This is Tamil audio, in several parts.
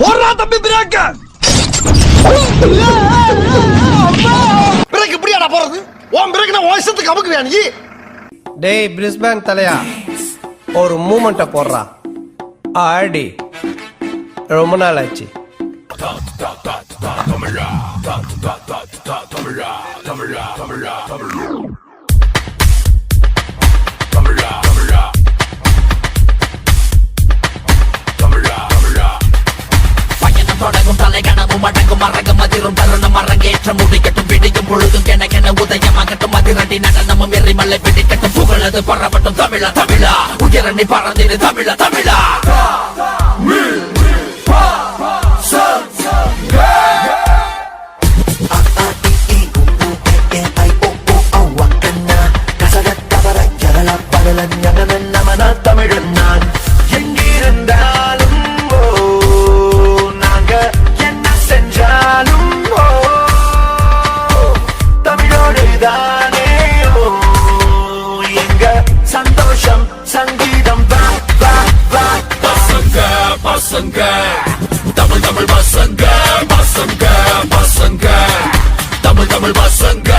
போடுறா தம்பி பிரேக்க பிரேக் இப்படியாடா போறது உன் பிரேக் நான் வயசத்துக்கு அமுக்குவியா நீ டேய் பிரிஸ்பேன் தலையா ஒரு மூமெண்ட்டை போடுறா ஆடி ரொம்ப நாள் ஆச்சு பயணம் தொடங்கும் தலை அடங்கும் மறங்கும் அதிரும் தருணம் அரங்கேற்றம் முடிக்கட்டும் பிடிக்கும் பொழுதும் கென உதயமாகட்டும் அதிரடி நடனமும் எரிமலை பிடிக்கட்டும் புகழது பரவட்டும் தமிழா தமிழா உயரணி பறந்திரு தமிழா தமிழா. சங்கீதம் வா பசங்க பசங்க தமிழ் தமிழ் பசங்க பசங்க பசங்க தமிழ் தமிழ் பசங்க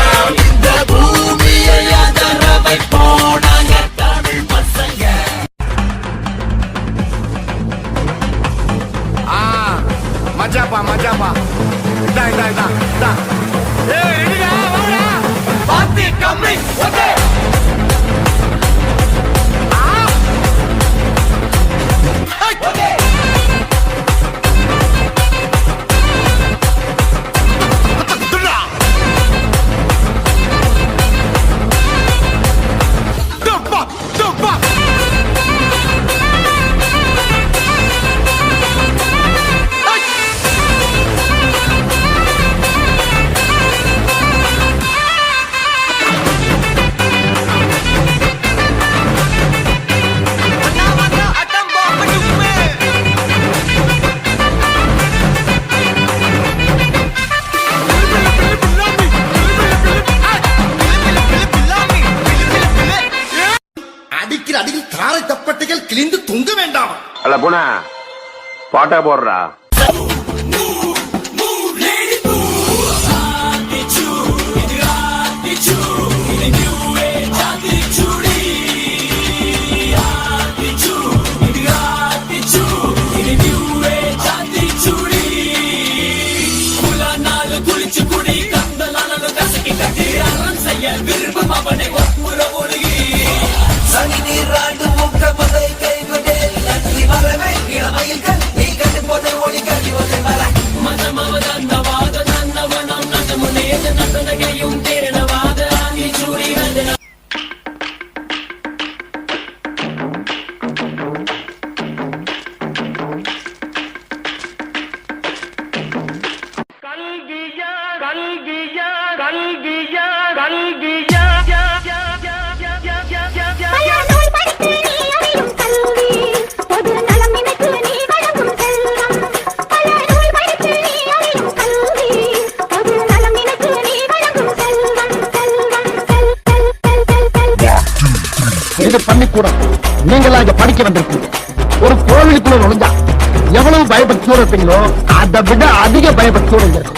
இந்த பூமியை அதர வைப்போனாங்க தமிழ் பசங்க மஜாப்பா மஜாப்பா இதா இதா இதா இதா வேண்டாம். அல்ல பூனா பாட்டா போடுறா. இது பள்ளிக்கூடம் நீங்களாம் இங்க படிக்க வந்திருக்கீங்க ஒரு கோவிலுக்குள்ள நுழைஞ்சா எவ்வளவு பயபக்தியோட இருப்பீங்களோ அதை விட அதிக இங்க இருக்கும்.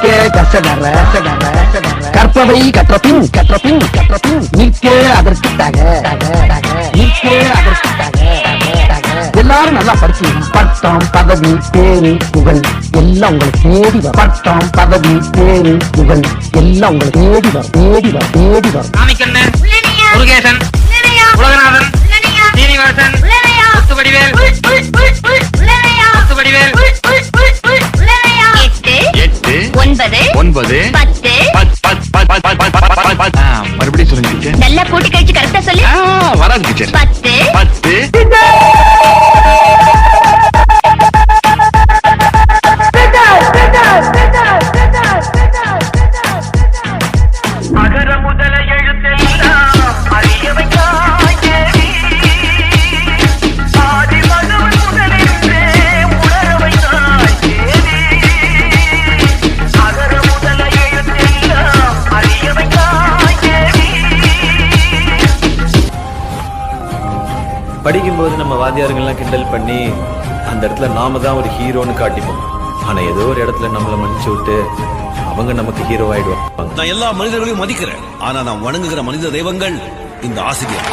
கற்க கசடற கற்பவை கற்றபின் கற்றபின் கற்றபின். நிற்க அதற்கு தக நிற்க அதற்கு தக எல்லாரும் நல்லா படிச்சு பட்ட பட்டம் பதவி பேரு புகழ். எல்லாம் உங்களை தேடி வரும். பட்டம் பதவி பேரு புகழ். எல்லாம் உங்களை தேடி வரும். தேடி வரும். தேடி வரும். முருகேசன் உலகநாதன் சீனிவாசன் ஆ, மறுபடியும் சொல்லுங்க டீச்சர். நல்லா கூட்டி கழிச்சு கரெக்டா சொல்லு. வராது டீச்சர். பத்து. பத்து. வாத்தியாருங்கள்லாம் கிண்டல் பண்ணி அந்த இடத்துல நாம தான் ஒரு ஹீரோன்னு காட்டிப்போம். ஆனா ஏதோ ஒரு இடத்துல நம்மளை மன்னிச்சு விட்டு அவங்க நமக்கு ஹீரோ ஆயிடுவாங்க. நான் எல்லா மனிதர்களையும் மதிக்கிறேன். ஆனா நான் வணங்குகிற மனித தெய்வங்கள் இந்த ஆசிரியர்